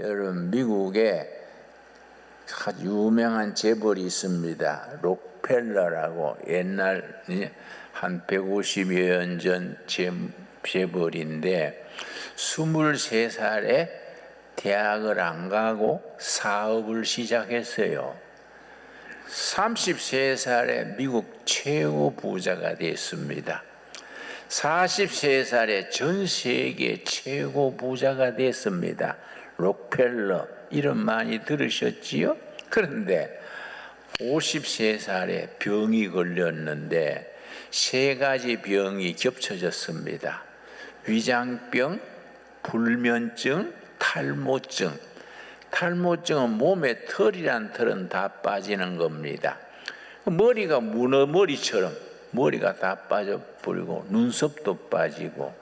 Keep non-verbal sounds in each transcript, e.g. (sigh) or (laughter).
여러분 미국에 아주 유명한 재벌이 있습니다. 록펠러라고 옛날 예, 한 150여 년 전 재벌인데 23살에 대학을 안 가고 사업을 시작했어요. 33살에 미국 최고 부자가 됐습니다. 43살에 전 세계 최고 부자가 됐습니다. 록펠러 이름 많이 들으셨지요? 그런데 53살에 병이 걸렸는데 세 가지 병이 겹쳐졌습니다. 위장병, 불면증, 탈모증. 탈모증은 몸에 털이란 털은 다 빠지는 겁니다. 머리가 문어 머리처럼 머리가 다 빠져버리고 눈썹도 빠지고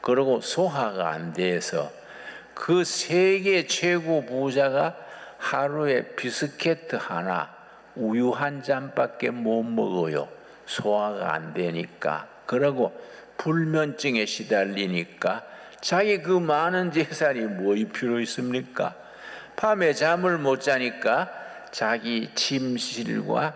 그리고 소화가 안 돼서 그 세계 최고 부자가 하루에 비스켓 하나 우유 한 잔밖에 못 먹어요. 소화가 안 되니까. 그러고 불면증에 시달리니까 자기 그 많은 재산이 뭐이 필요 있습니까? 밤에 잠을 못 자니까 자기 침실과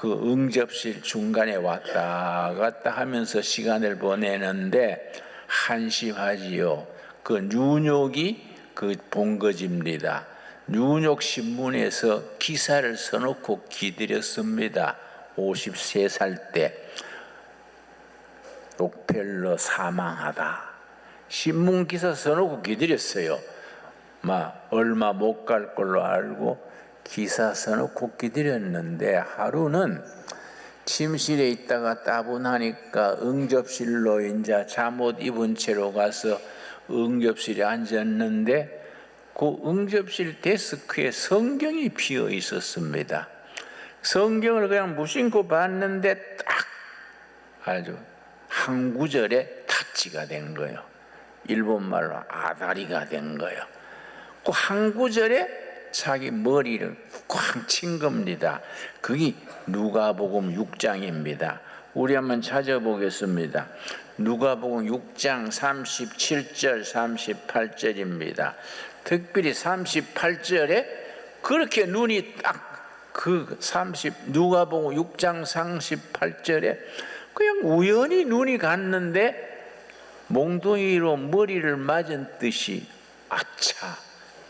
그 응접실 중간에 왔다 갔다 하면서 시간을 보내는데 한심하지요. 그 뉴욕이 그 본거지입니다. 뉴욕 신문에서 기사를 써놓고 기다렸습니다. 53살 때 록펠러 사망하다. 신문 기사 써놓고 기다렸어요. 막 얼마 못 갈 걸로 알고 기사 써놓고 기다렸는데 하루는 침실에 있다가 따분하니까 응접실로 이제 잠옷 입은 채로 가서 응접실에 앉았는데 그 응접실 데스크에 성경이 비어 있었습니다. 성경을 그냥 무심코 봤는데 딱 아주 한 구절에 타치가 된 거예요. 일본말로 아다리가 된 거예요. 그 한 구절에 자기 머리를 쾅 친 겁니다. 그게 누가복음 6장입니다. 우리 한번 찾아보겠습니다. 누가복음 6장 37절 38절입니다. 특별히 38절에 그렇게 눈이 딱 그 30 누가복음 6장 38절에 그냥 우연히 눈이 갔는데 몽둥이로 머리를 맞은 듯이 아차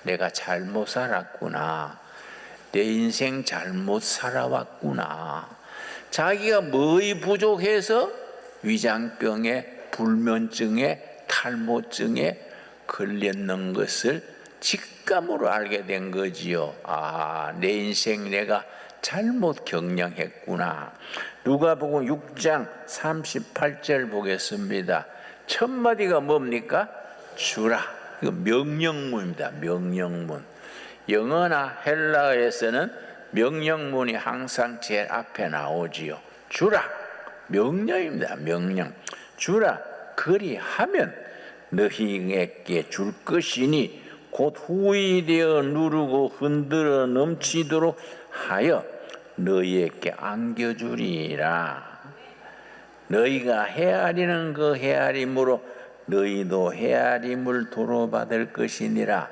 내가 잘못 살았구나 내 인생 잘못 살아왔구나 자기가 뭐이 부족해서 위장병에 불면증에 탈모증에 걸렸는 것을 직감으로 알게 된 거지요. 아, 내 인생 내가 잘못 경영했구나. 누가복음 6장 38절 보겠습니다. 첫 마디가 뭡니까? 주라. 이거 명령문입니다. 명령문. 영어나 헬라어에서는 명령문이 항상 제일 앞에 나오지요. 주라. 명령입니다. 명령. 주라. 그리하면 너희에게 줄 것이니 곧 후이 되어 누르고 흔들어 넘치도록 하여 너희에게 안겨주리라. 너희가 헤아리는 그 헤아림으로 너희도 헤아림을 도로받을 것이니라.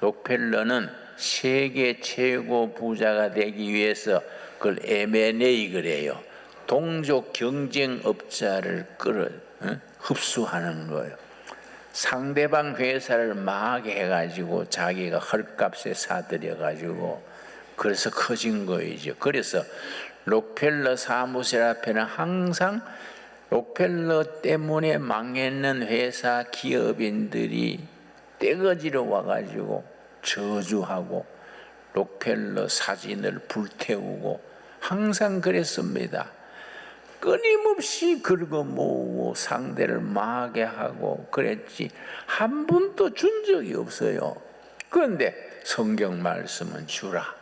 록펠러는 세계 최고 부자가 되기 위해서 그걸 M&A 그래요. 동족 경쟁업자를 끌어 어? 흡수하는 거예요. 상대방 회사를 망하게 해가지고 자기가 헐값에 사들여가지고 그래서 커진 거이죠. 그래서 록펠러 사무실 앞에는 항상 록펠러 때문에 망했는 회사 기업인들이 떼거지로 와가지고 저주하고 록펠러 사진을 불태우고 항상 그랬습니다. 끊임없이 긁어 모으고 상대를 망하게 하고 그랬지 한 번도 준 적이 없어요. 그런데 성경 말씀은 주라.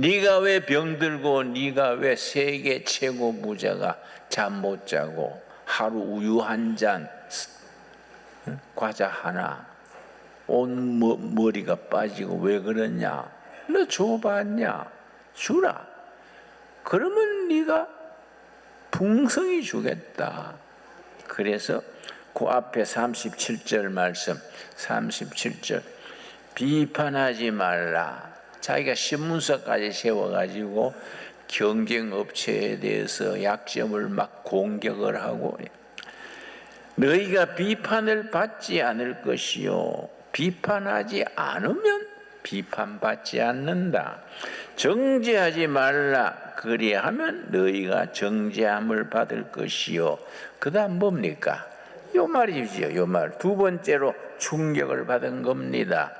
네가 왜 병들고 네가 왜 세계 최고 부자가 잠 못 자고 하루 우유 한 잔 과자 하나 온 머, 머리가 빠지고 왜 그러냐? 너 줘봤냐? 주라. 그러면 네가 풍성히 주겠다. 그래서 그 앞에 37절 말씀 37절 비판하지 말라 자기가 신문서까지 세워가지고 경쟁업체에 대해서 약점을 막 공격을 하고 너희가 비판을 받지 않을 것이요. 비판하지 않으면 비판받지 않는다. 정죄하지 말라. 그리하면 너희가 정죄함을 받을 것이요. 그다음 뭡니까? 요 말이지요 요 말. 두 번째로 충격을 받은 겁니다.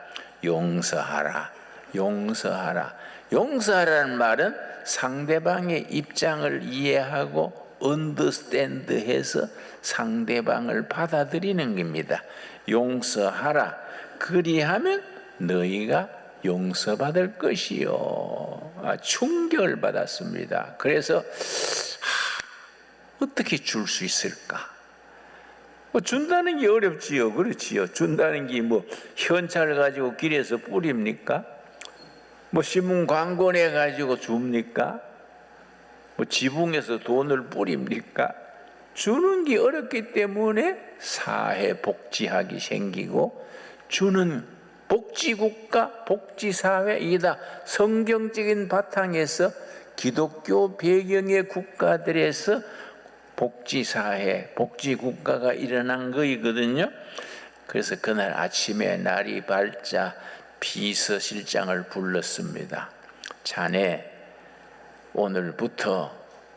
용서하라 용서하라 용서하라는 말은 상대방의 입장을 이해하고 언더스탠드해서 상대방을 받아들이는 겁니다. 용서하라. 그리하면 너희가 용서받을 것이요. 아, 충격을 받았습니다. 그래서 하, 어떻게 줄 수 있을까? 뭐 준다는 게 어렵지요. 그렇지요. 준다는 게 뭐 현찰 가지고 길에서 뿌립니까? 뭐 신문 광고 내 가지고 줍니까? 뭐 지붕에서 돈을 뿌립니까? 주는 게 어렵기 때문에 사회 복지학이 생기고 주는 복지국가, 복지사회 이다 성경적인 바탕에서 기독교 배경의 국가들에서 복지사회, 복지국가가 일어난 거이거든요. 그래서 그날 아침에 날이 밝자 비서실장을 불렀습니다. 자네, 오늘부터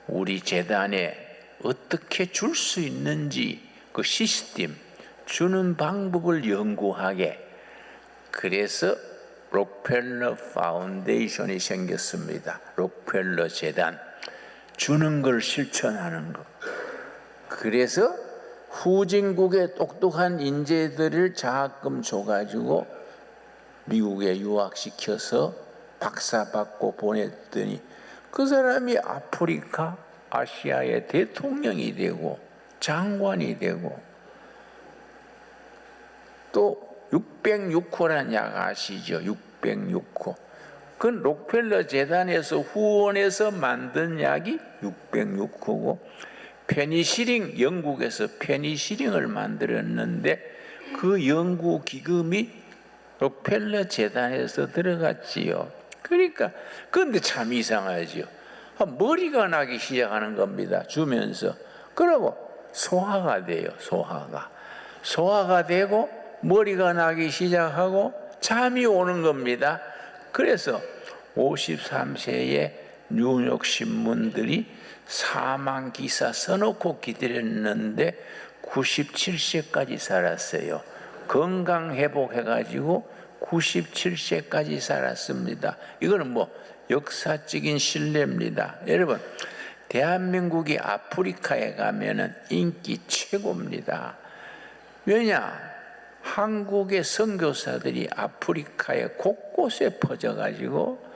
우리 재단에 어떻게 줄 수 있는지 그 시스템, 주는 방법을 연구하게. 그래서 록펠러 파운데이션이 생겼습니다. 록펠러 재단. 주는 걸 실천하는 것. 그래서 후진국의 똑똑한 인재들을 장학금 줘가지고 미국에 유학시켜서 박사 받고 보냈더니 그 사람이 아프리카, 아시아의 대통령이 되고 장관이 되고 또 606호라는 약 아시죠? 606호. 그건 록펠러 재단에서 후원해서 만든 약이 606호고 페니시링 영국에서 페니시링을 만들었는데 그 연구 기금이 록펠러 재단에서 들어갔지요. 그러니까 그런데 참 이상하지요. 아, 머리가 나기 시작하는 겁니다. 주면서 그러고 소화가 돼요. 소화가 소화가 되고 머리가 나기 시작하고 잠이 오는 겁니다. 그래서 53세에 뉴욕 신문들이 사망 기사 써놓고 기다렸는데 97세까지 살았어요. 건강 회복해가지고 97세까지 살았습니다. 이거는 뭐 역사적인 신뢰입니다. 여러분, 대한민국이 아프리카에 가면은 인기 최고입니다. 왜냐? 한국의 선교사들이 아프리카에 곳곳에 퍼져가지고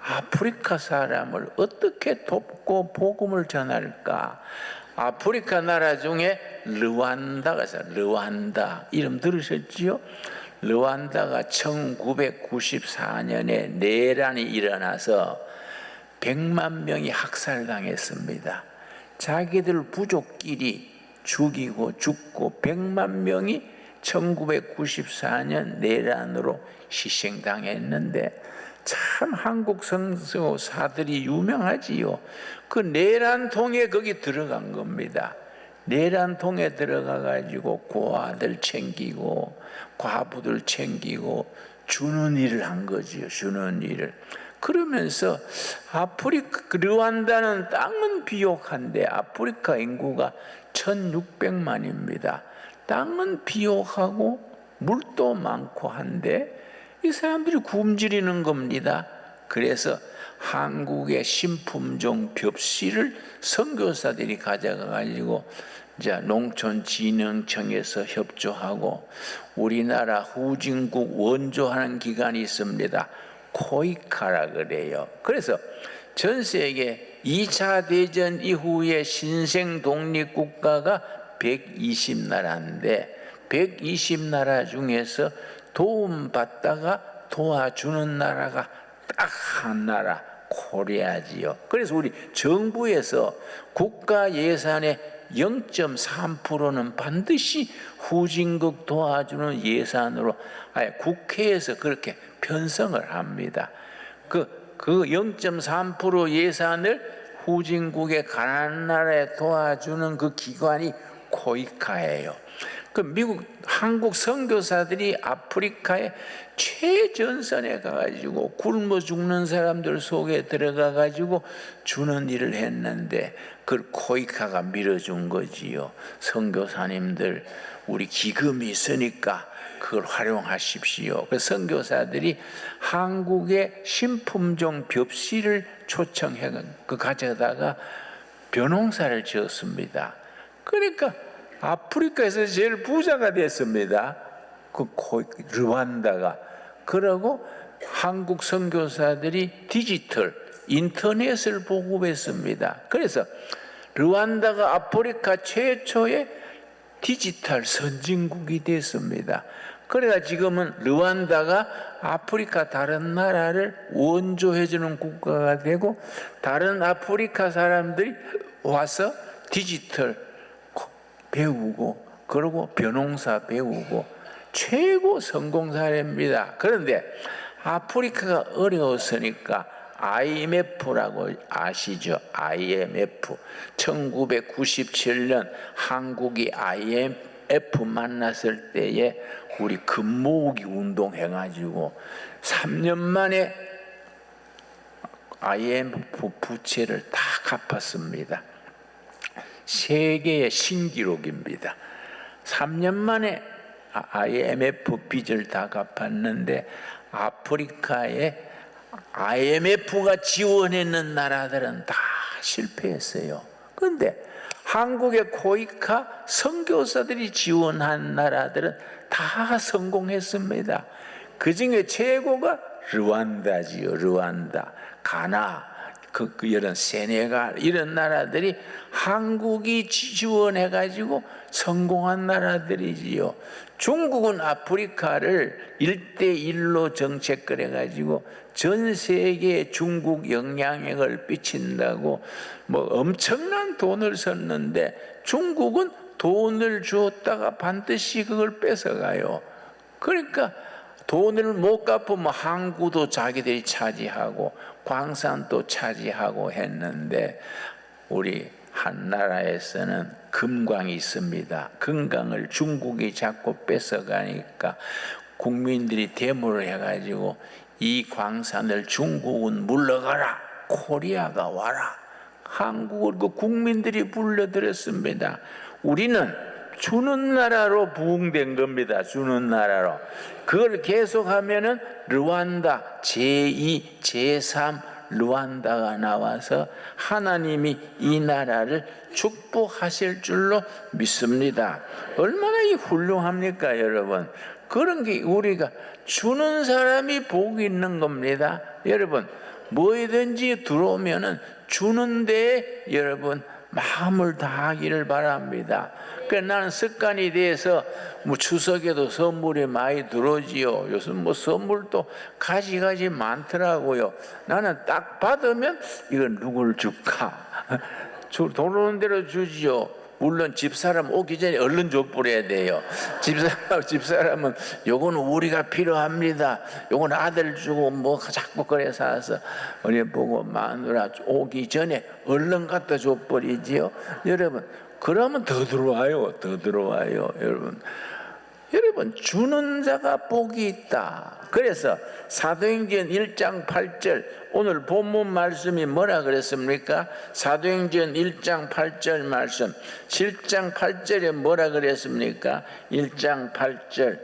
아프리카 사람을 어떻게 돕고 복음을 전할까? 아프리카 나라 중에 르완다가 있어요. 르완다. 이름 들으셨지요? 르완다가 1994년에 내란이 일어나서 100만 명이 학살당했습니다. 자기들 부족끼리 죽이고 죽고 100만 명이 1994년 내란으로 희생당했는데 참 한국 성서사들이 유명하지요. 그 내란통에 거기 들어간 겁니다. 내란통에 들어가 가지고 고아들 챙기고 과부들 챙기고 주는 일을 한 거지요. 주는 일을. 그러면서 아프리카 르완다는 땅은 비옥한데 아프리카 인구가 1600만입니다. 땅은 비옥하고 물도 많고 한데 이 사람들이 굶주리는 겁니다. 그래서 한국의 신품종 벽시를 선교사들이 가져가 가지고 이제 농촌진흥청에서 협조하고 우리나라 후진국 원조하는 기관이 있습니다. 코이카라 그래요. 그래서 전 세계 2차 대전 이후에 신생 독립 국가가 120나라인데 120나라 중에서 도움받다가 도와주는 나라가 딱 한 나라 코리아지요. 그래서 우리 정부에서 국가 예산의 0.3%는 반드시 후진국 도와주는 예산으로 아예 국회에서 그렇게 편성을 합니다. 그, 그 0.3% 예산을 후진국의 가난한 나라에 도와주는 그 기관이 코이카예요. 그 미국 한국 선교사들이 아프리카의 최전선에 가가지고 굶어 죽는 사람들 속에 들어가 가지고 주는 일을 했는데 그걸 코이카가 밀어준 거지요. 선교사님들 우리 기금이 있으니까 그걸 활용하십시오. 그 선교사들이 한국의 신품종 벽시를 초청해 그 가져다가 벼농사를 지었습니다. 그러니까 아프리카에서 제일 부자가 됐습니다. 그 코- 르완다가 그러고 한국 선교사들이 디지털 인터넷을 보급했습니다. 그래서 르완다가 아프리카 최초의 디지털 선진국이 됐습니다. 그래가 지금은 르완다가 아프리카 다른 나라를 원조해주는 국가가 되고 다른 아프리카 사람들이 와서 디지털 배우고 그리고 벼농사 배우고 최고 성공 사례입니다. 그런데 아프리카가 어려웠으니까 IMF라고 아시죠? IMF 1997년 한국이 IMF 만났을 때에 우리 금모으기 운동 해가지고 3년 만에 IMF 부채를 다 갚았습니다. 세계의 신기록입니다. 3년 만에 IMF 빚을 다 갚았는데 아프리카에 IMF가 지원했는 나라들은 다 실패했어요. 그런데 한국의 코이카 선교사들이 지원한 나라들은 다 성공했습니다. 그 중에 최고가 르완다지요. 르완다, 가나, 그, 그 이런 세네갈 이런 나라들이 한국이 지원해 가지고 성공한 나라들이지요. 중국은 아프리카를 일대일로 정책을 해 가지고 전 세계에 중국 영향력을 끼친다고 뭐 엄청난 돈을 썼는데 중국은 돈을 주었다가 반드시 그걸 뺏어가요. 그러니까 돈을 못 갚으면 항구도 자기들이 차지하고 광산도 차지하고 했는데 우리 한 나라에서는 금광이 있습니다. 금광을 중국이 자꾸 뺏어가니까 국민들이 데모를 해가지고 이 광산을 중국은 물러가라. 코리아가 와라. 한국을 그 국민들이 불러들였습니다. 우리는 주는 나라로 부흥된 겁니다. 주는 나라로. 그걸 계속하면은 르완다 제2, 제3 르완다가 나와서 하나님이 이 나라를 축복하실 줄로 믿습니다. 얼마나 이 훌륭합니까, 여러분? 그런 게 우리가 주는 사람이 복이 있는 겁니다. 여러분, 뭐든지 들어오면은 주는데 여러분 마음을 다하기를 바랍니다. 그 나는 습관이 돼서 뭐 추석에도 선물이 많이 들어오지요. 요즘 뭐 선물도 가지가지 많더라고요. 나는 딱 받으면 이건 누굴 줄까? (laughs) 주- 들어오는 대로 주지요. 물론 집사람 오기 전에 얼른 줘버려야 돼요. 집사람, (laughs) 집사람은 요거는 우리가 필요합니다. 요건 아들 주고 뭐 자꾸 그래 사서 우리 보고 마누라 오기 전에 얼른 갖다 줘 버리지요. 여러분, 그러면 더 들어와요. 더 들어와요. 여러분. 여러분 주는 자가 복이 있다. 그래서 사도행전 1장 8절 오늘 본문 말씀이 뭐라 그랬습니까? 사도행전 1장 8절 말씀 7장 8절에 뭐라 그랬습니까? 1장 8절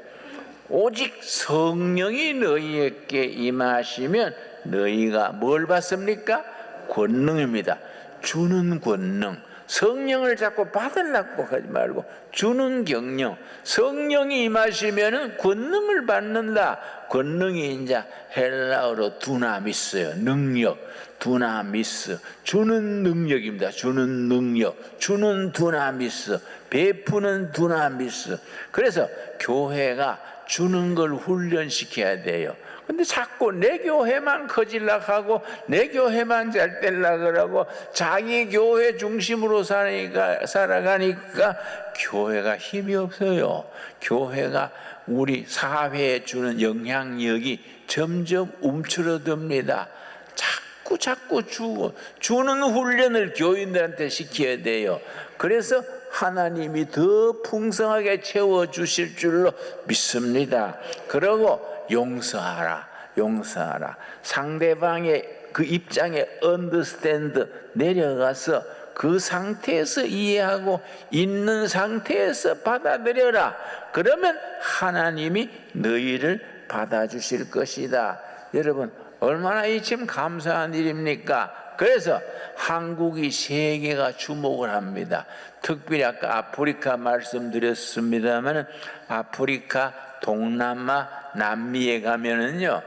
오직 성령이 너희에게 임하시면 너희가 뭘 받습니까? 권능입니다. 주는 권능. 성령을 자꾸 받으려고 하지 말고 주는 경영. 성령이 임하시면 권능을 받는다. 권능이 이제 헬라어로 두나미스요. 능력, 두나미스. 주는 능력입니다. 주는 능력. 주는 두나미스. 베푸는 두나미스. 그래서 교회가 주는 걸 훈련시켜야 돼요. 근데 자꾸 내 교회만 커질락 하고 내 교회만 잘 될라 그러고 자기 교회 중심으로 사니까, 살아가니까 교회가 힘이 없어요. 교회가 우리 사회에 주는 영향력이 점점 움츠러듭니다. 자꾸 자꾸 주고 주는 훈련을 교인들한테 시켜야 돼요. 그래서 하나님이 더 풍성하게 채워 주실 줄로 믿습니다. 그리고 용서하라. 용서하라. 상대방의 그 입장에 understand 내려가서 그 상태에서 이해하고 있는 상태에서 받아들여라. 그러면 하나님이 너희를 받아주실 것이다. 여러분, 얼마나 이 참 감사한 일입니까? 그래서 한국이 세계가 주목을 합니다. 특별히 아까 아프리카 말씀드렸습니다만 아프리카, 동남아, 남미에 가면은요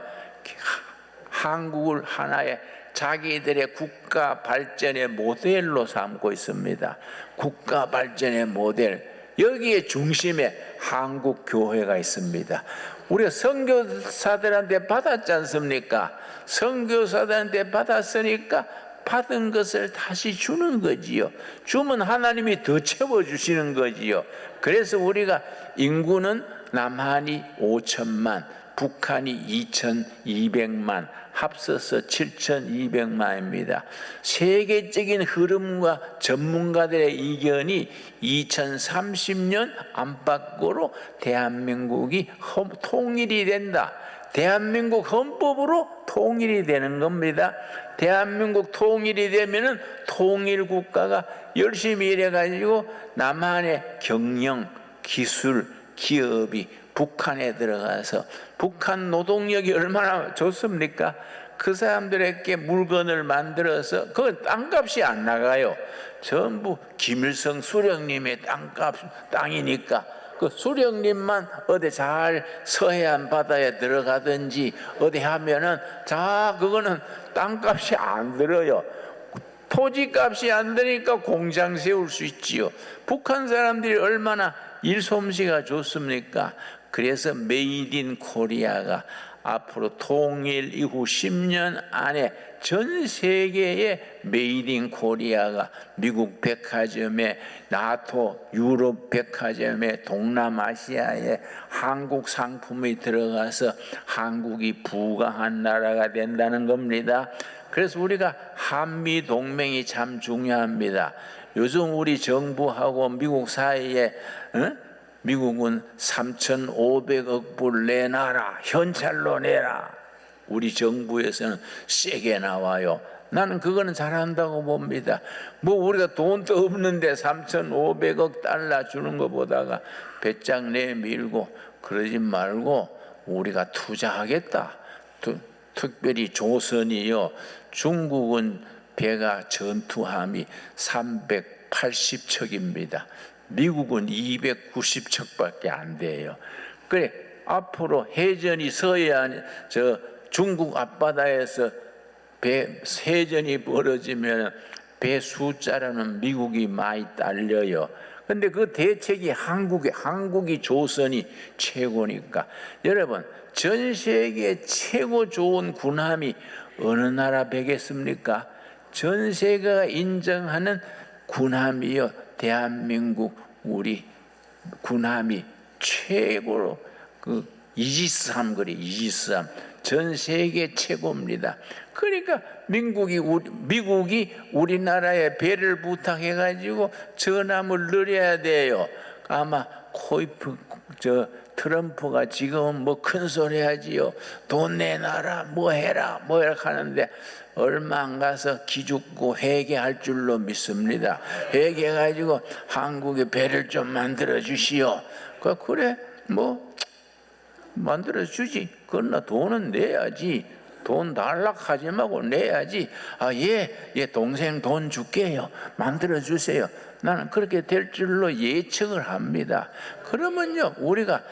한국을 하나의 자기들의 국가 발전의 모델로 삼고 있습니다. 국가 발전의 모델. 여기에 중심에 한국 교회가 있습니다. 우리가 선교사들한테 받았지 않습니까? 선교사들한테 받았으니까 받은 것을 다시 주는 거지요. 주면 하나님이 더 채워 주시는 거지요. 그래서 우리가 인구는 남한이 5천만, 북한이 2,200만, 합쳐서 7,200만입니다. 세계적인 흐름과 전문가들의 의견이 2030년 안팎으로 대한민국이 헌- 통일이 된다. 대한민국 헌법으로 통일이 되는 겁니다. 대한민국 통일이 되면은 통일 국가가 열심히 일해가지고 남한의 경영, 기술, 기업이 북한에 들어가서 북한 노동력이 얼마나 좋습니까? 그 사람들에게 물건을 만들어서 그건 땅값이 안 나가요. 전부 김일성 수령님의 땅값 땅이니까 그 수령님만 어디 잘 서해안 바다에 들어가든지 어디 하면은 자 그거는 땅값이 안 들어요. 토지값이 안 되니까 공장 세울 수 있지요. 북한 사람들이 얼마나 일솜씨가 좋습니까? 그래서 메이드 인 코리아가 앞으로 통일 이후 10년 안에 전 세계의 메이드 인 코리아가 미국 백화점에 나토 유럽 백화점에 동남아시아에 한국 상품이 들어가서 한국이 부강한 나라가 된다는 겁니다. 그래서 우리가 한미 동맹이 참 중요합니다. 요즘 우리 정부하고 미국 사이에 어? 미국은 3,500억 불 내놔라 현찰로 내라 우리 정부에서는 세게 나와요. 나는 그거는 잘한다고 봅니다. 뭐 우리가 돈도 없는데 3,500억 달러 주는 것보다가 배짱 내밀고 그러지 말고 우리가 투자하겠다. 투, 특별히 조선이요. 중국은 배가 전투함이 380척입니다. 미국은 290척밖에 안 돼요. 그래 앞으로 해전이 서해안 저 중국 앞바다에서 배 세전이 벌어지면 배 숫자로는 미국이 많이 딸려요. 근데 그 대책이 한국이 한국이 조선이 최고니까 여러분 전 세계 최고 좋은 군함이 어느 나라 배겠습니까? 전 세계가 인정하는 군함이요 대한민국 우리 군함이 최고로 그 이지스함 그래 이지스함 전 세계 최고입니다. 그러니까 민국이 우리, 미국이 우리나라에 배를 부탁해 가지고 전함을 늘려야 돼요. 아마 코이프 저 트럼프가 지금 뭐 큰 소리 하지요. 돈 내놔라 뭐 해라 뭐 이렇게 하는데 얼마 안 가서 기죽고 회개할 줄로 믿습니다. 회개해 가지고 한국에 배를 좀 만들어 주시오. 그 그래 뭐 만들어 주지. 그러나 돈은 내야지. 돈 달락 하지 말고 내야지. 아, 예, 예, 동생 돈 줄게요. 만들어 주세요. 나는 그렇게 될 줄로 예측을 합니다. 그러면요, 우리가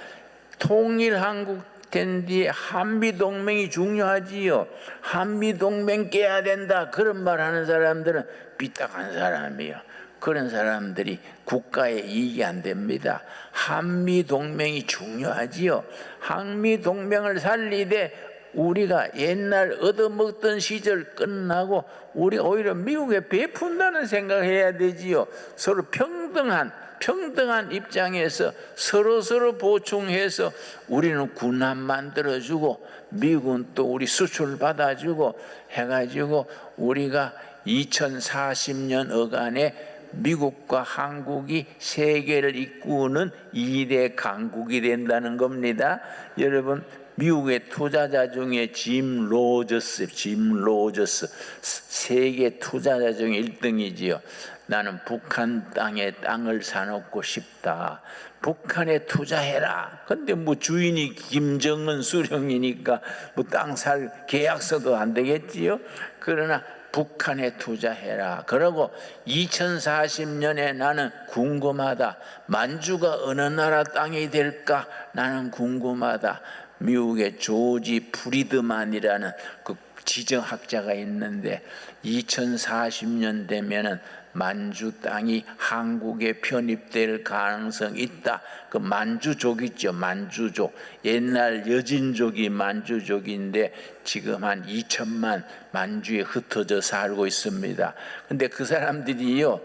통일 한국 텐데 한미 동맹이 중요하지요. 한미 동맹 깨야 된다 그런 말 하는 사람들은 삐딱한 사람이요. 그런 사람들이 국가에 이익이 안 됩니다. 한미 동맹이 중요하지요. 한미 동맹을 살리되 우리가 옛날 얻어먹던 시절 끝나고 우리 오히려 미국에 베푼다는 생각해야 되지요. 서로 평등한 평등한 입장에서 서로 서로 보충해서 우리는 군함 만들어주고 미국은 또 우리 수출 받아주고 해가지고 우리가 2040년 어간에 미국과 한국이 세계를 이끄는 2대 강국이 된다는 겁니다. 여러분 미국의 투자자 중에 짐 로저스, 짐 로저스 세계 투자자 중에 1등이지요. 나는 북한 땅에 땅을 사놓고 싶다. 북한에 투자해라. 근데 뭐 주인이 김정은 수령이니까 뭐 땅 살 계약서도 안 되겠지요. 그러나 북한에 투자해라. 그러고 2040년에 나는 궁금하다. 만주가 어느 나라 땅이 될까? 나는 궁금하다. 미국의 조지 프리드만이라는 그 지정학자가 있는데 2040년 되면은 만주 땅이 한국에 편입될 가능성이 있다. 그 만주족 있죠. 만주족. 옛날 여진족이 만주족인데 지금 한 2천만 만주에 흩어져 살고 있습니다. 근데 그 사람들이요.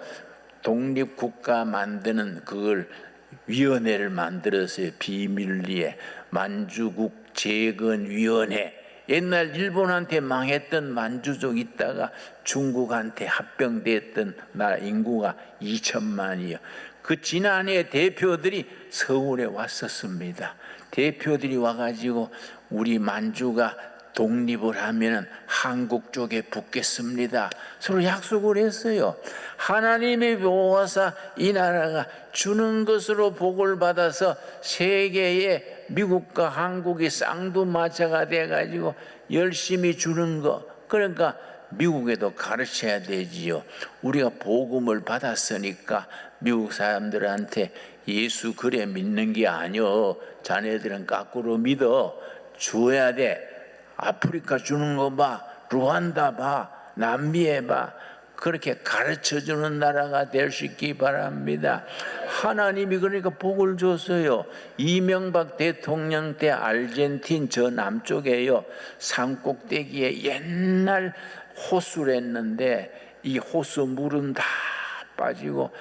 독립국가 만드는 그걸 위원회를 만들었어요. 비밀리에 만주국 재건위원회. 옛날 일본한테 망했던 만주족 있다가 중국한테 합병됐던 나라 인구가 2천만이요. 그 지난해 대표들이 서울에 왔었습니다. 대표들이 와가지고 우리 만주가 독립을 하면 한국 쪽에 붙겠습니다. 서로 약속을 했어요. 하나님의 보호하사 이 나라가 주는 것으로 복을 받아서 세계에 미국과 한국이 쌍두마차가 돼가지고 열심히 주는 거. 그러니까 미국에도 가르쳐야 되지요. 우리가 복음을 받았으니까 미국 사람들한테 예수 그래 믿는 게 아니여. 자네들은 거꾸로 믿어. 주어야 돼. 아프리카 주는 거 봐. 루안다 봐. 남미에 봐. 그렇게 가르쳐 주는 나라가 될 수 있기 바랍니다. 하나님이 그러니까 복을 줬어요. 이명박 대통령 때 아르헨틴 저 남쪽에요. 산 꼭대기에 옛날 호수를 했는데 이 호수 물은 다 빠지고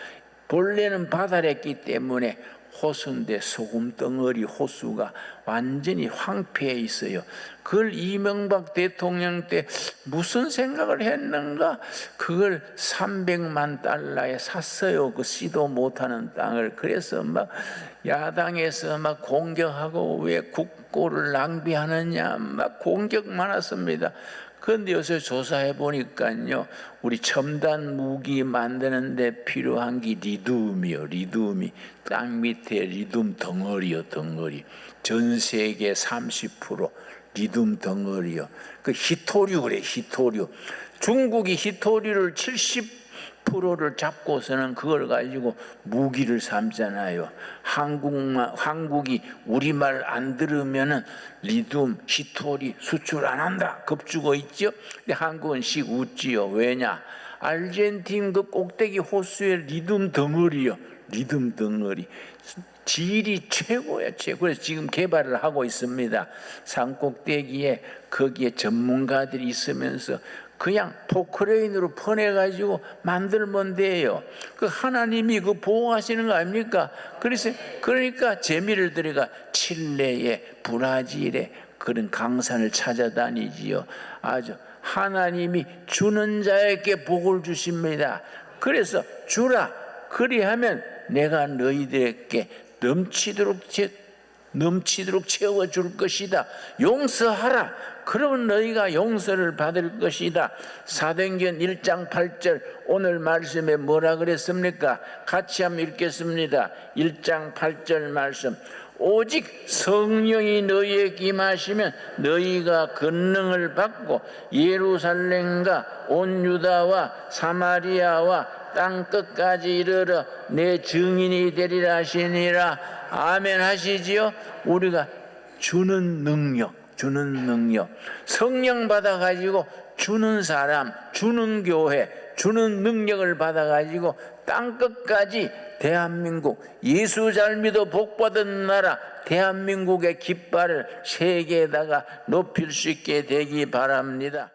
본래는 바다랬기 때문에 호수인데 소금 덩어리 호수가 완전히 황폐해 있어요. 그걸 이명박 대통령 때 무슨 생각을 했는가? 그걸 300만 달러에 샀어요. 그 씨도 못하는 땅을. 그래서 막 야당에서 막 공격하고 왜 국고를 낭비하느냐 막 공격 많았습니다. 그런데 요새 조사해 보니까요, 우리 첨단 무기 만드는데 필요한 게 리듐이요, 리듐이. 땅 밑에 리듐 덩어리요, 덩어리. 전 세계 30% 리듐 덩어리요. 그 히토류 그래, 히토류. 중국이 히토류를 70% 를 잡고서는 그걸 가지고 무기를 삼잖아요. 한국만, 한국이 우리말 안 들으면은 리듐, 히토리 수출 안 한다. 겁주고 있죠. 근데 한국은 씩 웃지요. 왜냐? 아르헨틴 그 꼭대기 호수의 리듐 덩어리요. 리듬 덩어리. 질이 최고야, 최고. 그래서 지금 개발을 하고 있습니다. 산 꼭대기에 거기에 전문가들이 있으면서 그냥 포크레인으로 퍼내가지고 만들면 돼요. 그 하나님이 그 보호하시는 거 아닙니까? 그래서, 그러니까 재미를 들여가 칠레에, 브라질에 그런 강산을 찾아다니지요. 아주 하나님이 주는 자에게 복을 주십니다. 그래서 주라. 그리하면 내가 너희들에게 넘치도록 채, 넘치도록 채워줄 것이다. 용서하라. 그러면 너희가 용서를 받을 것이다. 사도행전 1장 8절 오늘 말씀에 뭐라 그랬습니까? 같이 한번 읽겠습니다. 1장 8절 말씀. 오직 성령이 너희에게 임하시면 너희가 권능을 받고 예루살렘과 온 유다와 사마리아와 땅 끝까지 이르러 내 증인이 되리라 하시니라 아멘 하시지요 우리가 주는 능력, 주는 능력. 성령 받아 가지고 주는 사람, 주는 교회, 주는 능력을 받아 가지고 땅 끝까지 대한민국 예수 잘 믿어 복받은 나라 대한민국의 깃발을 세계에다가 높일 수 있게 되기 바랍니다.